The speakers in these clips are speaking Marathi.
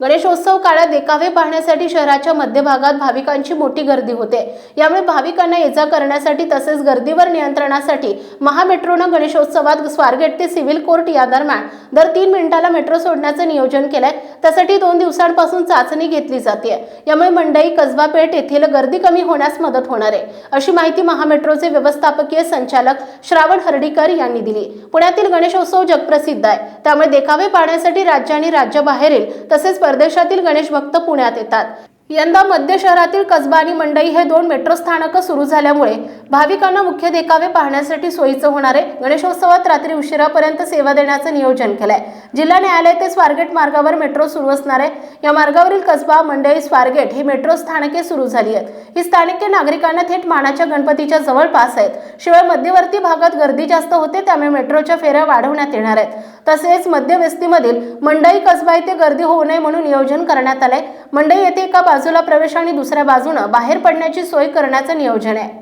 गणेशोत्सव काळात देखावे पाहण्यासाठी शहराच्या मध्यभागात भाविकांची मोठी गर्दी होते. यामुळे भाविकांना ये जा करण्यासाठी तसेच गर्दीवर नियंत्रणासाठी महामेट्रोनं गणेशोत्सवात स्वारगेट ते सिव्हिल कोर्ट या दरम्यान दर तीन मिनिटाला मेट्रो सोडण्याचं नियोजन केलंय. त्यासाठी दोन दिवसांपासून चाचणी घेतली जाते. यामुळे मंडई कसबा पेठ येथील गर्दी कमी होण्यास मदत होणार आहे. अशी माहिती महामेट्रोचे व्यवस्थापकीय संचालक श्रावण हर्डीकर यांनी दिली. पुण्यातील गणेशोत्सव जगप्रसिद्ध आहे. त्यामुळे देखावे पाहण्यासाठी राज्य आणि राज्याबाहेरील तसेच परदेशातील गणेश भक्त पुण्यात येतात. यंदा मध्य शहरातील कसबा आणि मंडई हे दोन मेट्रो स्थानकं सुरू झाल्यामुळे भाविकांना मुख्य देखावे पाहण्यासाठी सोयीचं होणार आहे. गणेशोत्सवात रात्री उशिरापर्यंत सेवा देण्याचं नियोजन केलंय. जिल्हा न्यायालय ते स्वारगेट मार्गावर मेट्रो सुरू असणार आहे. या मार्गावरील कसबा मंडई स्वारगेट ही मेट्रो स्थानके सुरू झाली आहेत. ही स्थानके नागरिकांना थेट मानाच्या गणपतीच्या जवळपास आहेत. शिवाय मध्यवर्ती भागात गर्दी जास्त होते त्यामुळे मेट्रोच्या फेऱ्या वाढवण्यात येणार आहेत. तसेच मध्यवस्तीमधील मंडई कसबा येथे गर्दी होऊ नये म्हणून नियोजन करण्यात आलंय. मंडई येथे एका बाजूला प्रवेश आणि दुसऱ्या बाजूनं बाहेर पडण्याची सोय करण्याचं नियोजन आहे.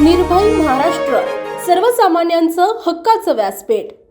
निर्भय महाराष्ट्र सर्वसामान्यांचं हक्काचं व्यासपीठ.